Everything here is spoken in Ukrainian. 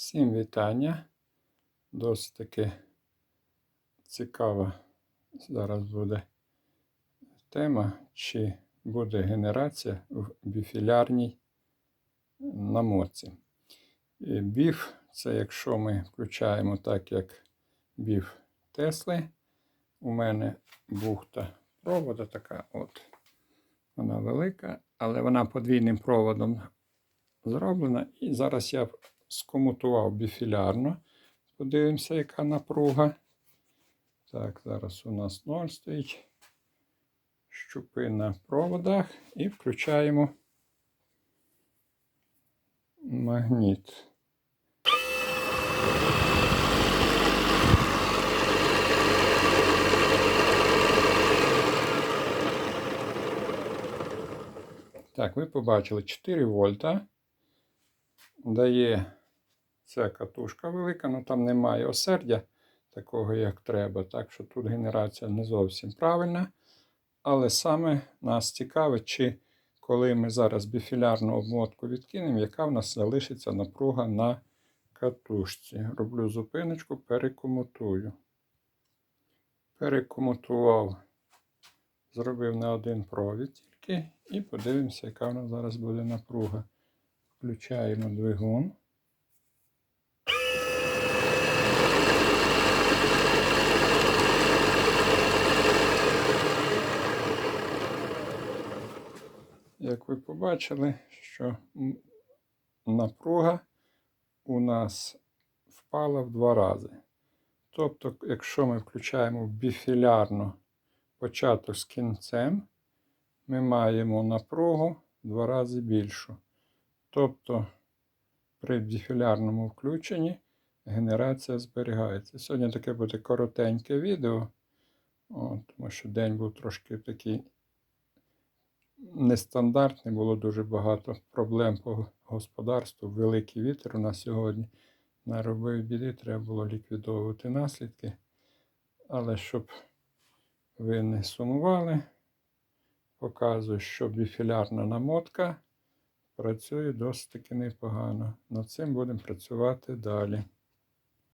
Всім вітання. Досить таки цікава зараз буде тема, чи буде генерація в біфілярній намотці. І Біф це якщо ми включаємо так, як біф Тесли. У мене бухта провода така от. Вона велика, але вона подвійним проводом зроблена. І зараз я скомутував біфілярно. Подивимося, яка напруга. Так, зараз у нас 0 стоїть. Щупи на проводах і включаємо магніт. Так, ви побачили 4 вольта. Дає ця катушка велика, але там немає осердя такого, як треба. Так що тут генерація не зовсім правильна. Але саме нас цікавить, чи коли ми зараз біфілярну обмотку відкинемо, яка в нас залишиться напруга на катушці. Роблю зупиночку, перекомутую. Перекомутував, зробив на один провід тільки, і подивимося, яка в нас зараз буде напруга. Включаємо двигун. Як ви побачили, що напруга у нас впала в два рази. Тобто, якщо ми включаємо біфілярно початок з кінцем, ми маємо напругу в два рази більшу. Тобто при біфілярному включенні генерація зберігається. Сьогодні таке буде коротеньке відео, От, тому що день був трошки такий нестандартний, було дуже багато проблем по господарству. Великий вітер у нас сьогодні наробив біди, треба було ліквідовувати наслідки. Але щоб ви не сумували, показую, що біфілярна намотка працює досить таки непогано. Над цим будемо працювати далі.